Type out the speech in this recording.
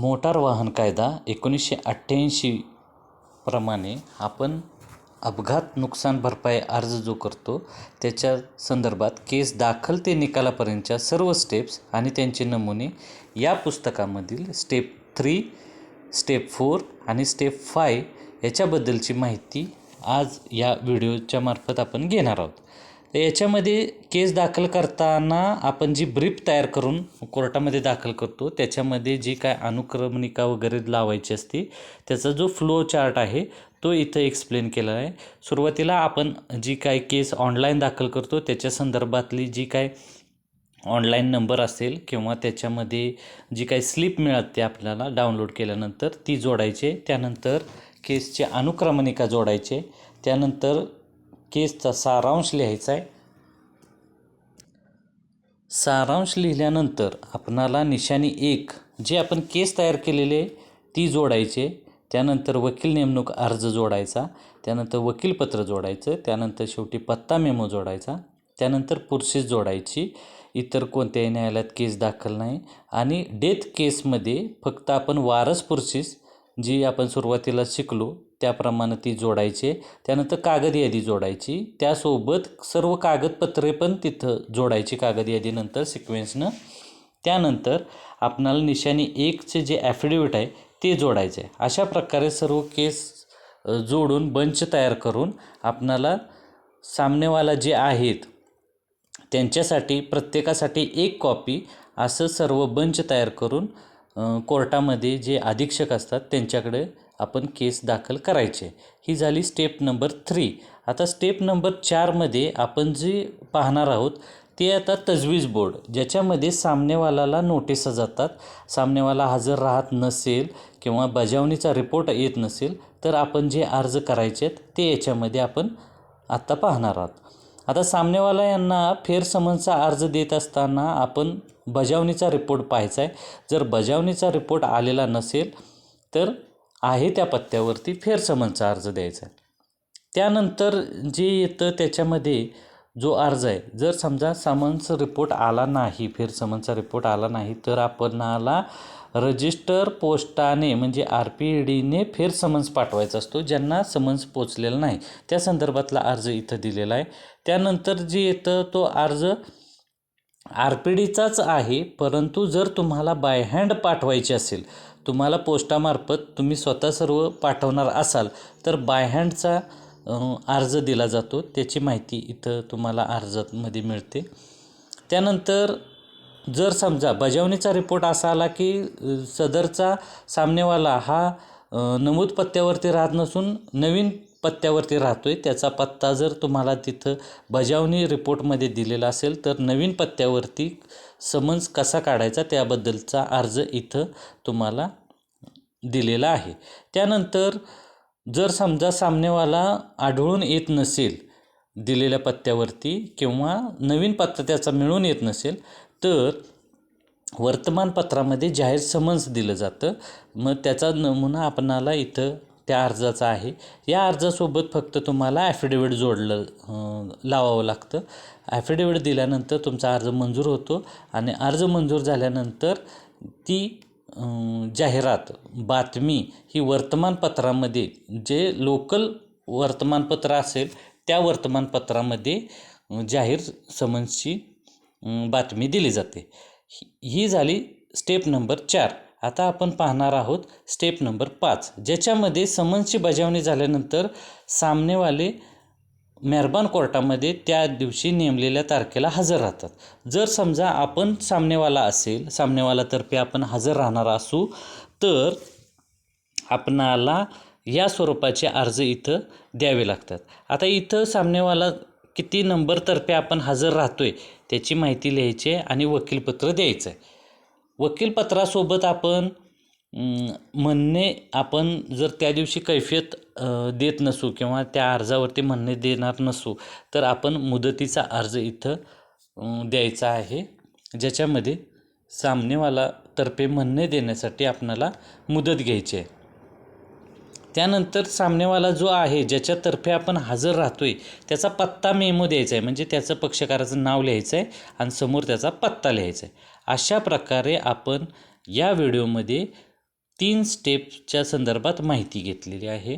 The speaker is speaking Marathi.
मोटार वाहन कायदा एकोणीसशे अठ्ठ्याऐंशी प्रमाणे आपण अपघात नुकसान भरपाई अर्ज जो करतो त्याच्या संदर्भात केस दाखल ते निकालापर्यंतच्या सर्व स्टेप्स आणि त्यांचे नमुने या पुस्तकामधील स्टेप थ्री स्टेप फोर आणि स्टेप फाय याच्याबद्दलची माहिती आज या व्हिडिओच्या मार्फत आपण घेणार आहोत. तर याच्यामध्ये केस दाखल करताना आपण जी ब्रीफ तयार करून कोर्टामध्ये दाखल करतो त्याच्यामध्ये जी काय अनुक्रमणिका वगैरे लावायची असते त्याचा जो फ्लो चार्ट आहे तो इथं एक्सप्लेन केला आहे. सुरुवातीला आपण जी काय केस ऑनलाईन दाखल करतो त्याच्या संदर्भातली जी काय ऑनलाईन नंबर असेल किंवा त्याच्यामध्ये जी काही स्लिप मिळते आपल्याला डाउनलोड केल्यानंतर ती जोडायचे. त्यानंतर केसचे अनुक्रमणिका जोडायचे. त्यानंतर केसचा सारांश लिहायचा आहे. सारांश लिहिल्यानंतर आपणाला निशाणी एक जे आपण केस तयार केलेले ती जोडायचे त्यानंतर वकील नेमणूक अर्ज जोडायचा त्यानंतर वकीलपत्र जोडायचं त्यानंतर शेवटी पत्ता मेमो जोडायचा त्यानंतर पुरसेस जोडायची. इतर कोणत्याही न्यायालयात केस दाखल नाही. आणि डेथ केसमध्ये फक्त आपण वारस पुरसेस जी आपण सुरुवातीला शिकलो त्याप्रमाणे ती जोडायचे. त्यानंतर कागद यादी जोडायची. त्यासोबत सर्व कागदपत्रे पण तिथं जोडायची कागद यादीनंतर सिक्वेन्सनं त्यानंतर आपणाला निशाणी एकचे जे ॲफिडेविट आहे ते जोडायचे. आहे अशा प्रकारे सर्व केस जोडून बंच तयार करून आपणाला सामनेवाला जे आहेत त्यांच्यासाठी प्रत्येकासाठी एक कॉपी असं सर्व बंच तयार करून कोर्टामध्ये जे अधीक्षक असतात त्यांच्याकडे आपण केस दाखल करायचे. ही झाली स्टेप नंबर थ्री आता स्टेप नंबर चारमध्ये आपण जे पाहणार आहोत ते आता तजवीज बोर्ड ज्याच्यामध्ये सामनेवालाला नोटिसा जातात. सामनेवाला हजर राहत नसेल किंवा बजावणीचा रिपोर्ट येत नसेल तर आपण जे अर्ज करायचे आहेत ते याच्यामध्ये आपण आत्ता पाहणार आहोत. आता सामनेवाला यांना फेरसमनचा अर्ज देत असताना आपण बजावणीचा रिपोर्ट पाहायचा आहे. जर बजावणीचा रिपोर्ट आलेला नसेल तर आहे त्या पत्त्यावरती फेरसमनचा अर्ज द्यायचा. त्यानंतर जे येतं त्याच्यामध्ये जो अर्ज आहे जर समजा समन्स रिपोर्ट आला नाही फेरसमनचा रिपोर्ट आला नाही तर आपणाला रजिस्टर पोस्टाने म्हणजे आर पी ई डीने फेरसमन्स पाठवायचा असतो ज्यांना समन्स पोचलेला नाही. त्या संदर्भातला अर्ज इथं दिलेला आहे. त्यानंतर जे येतं तो अर्ज आर पी डीचाच आहे परंतु जर तुम्हाला बाय हँड पाठवायची असेल तुम्हाला पोस्टामार्फत तुम्ही स्वतः सर्व पाठवणार असाल तर बाय हँडचा अर्ज दिला जातो. त्याची माहिती इथं तुम्हाला अर्जामध्ये मिळते. त्यानंतर जर समजा बजावणीचा रिपोर्ट असा आला की सदरचा सामनेवाला हा नमूद पत्त्यावरती राहत नसून नवीन पत्त्यावरती राहतो आहे त्याचा पत्ता जर तुम्हाला तिथं बजावणी रिपोर्टमध्ये दिलेला असेल तर नवीन पत्त्यावरती समन्स कसा काढायचा त्याबद्दलचा अर्ज इथं तुम्हाला दिलेला आहे. त्यानंतर जर समजा सामनेवाला आढळून येत नसेल दिलेल्या पत्त्यावरती किंवा नवीन पत्ता त्याचा मिळून येत नसेल तर वर्तमानपत्रामध्ये जाहीर समन्स दिलं जातं. मग त्याचा नमुना आपणाला इथं त्या अर्जाचा आहे. या अर्जासोबत फक्त तुम्हाला ॲफिडेविट जोडलं लावावं लागतं. ॲफिडेविट दिल्यानंतर तुमचा अर्ज मंजूर होतो आणि अर्ज मंजूर झाल्यानंतर ती जाहिरात बातमी ही वर्तमानपत्रामध्ये जे लोकल वर्तमानपत्र असेल त्या वर्तमानपत्रामध्ये जाहीर समन्सची बातमी दिली जाते. ही ही झाली स्टेप नंबर चार. आता आपण पाहणार आहोत स्टेप नंबर पाच ज्याच्यामध्ये समन्सची बजावणी झाल्यानंतर सामनेवाले मेहरबान कोर्टामध्ये त्या दिवशी नेमलेल्या तारखेला हजर राहतात. जर समजा आपण सामनेवाला असेल सामनेवालातर्फे आपण हजर राहणार असू तर आपणाला या स्वरूपाचे अर्ज इथं द्यावे लागतात. आता इथं सामनेवाला किती नंबरतर्फे आपण हजर राहतो आहे त्याची माहिती लिहायची आहे आणि वकीलपत्र द्यायचं आहे. वकीलपत्रासोबत आपण म्हणणे आपण जर त्या दिवशी कैफियत देत नसू किंवा त्या अर्जावरती म्हणणे देणार नसू तर आपण मुदतीचा अर्ज इथं द्यायचा आहे ज्याच्यामध्ये सामनेवाला तर्फे म्हणणे देण्यासाठी आपणाला मुदत घ्यायची आहे. त्यानंतर सामनेवाला जो आहे ज्याच्यातर्फे आपण हजर राहतो आहे त्याचा पत्ता मेमो द्यायचा आहे. म्हणजे त्याचं पक्षकाराचं नाव लिहायचं आहे आणि समोर त्याचा पत्ता लिहायचा आहे अशा प्रकारे आपण या व्हिडिओमध्ये तीन स्टेपच्या संदर्भात माहिती घेतलेली आहे.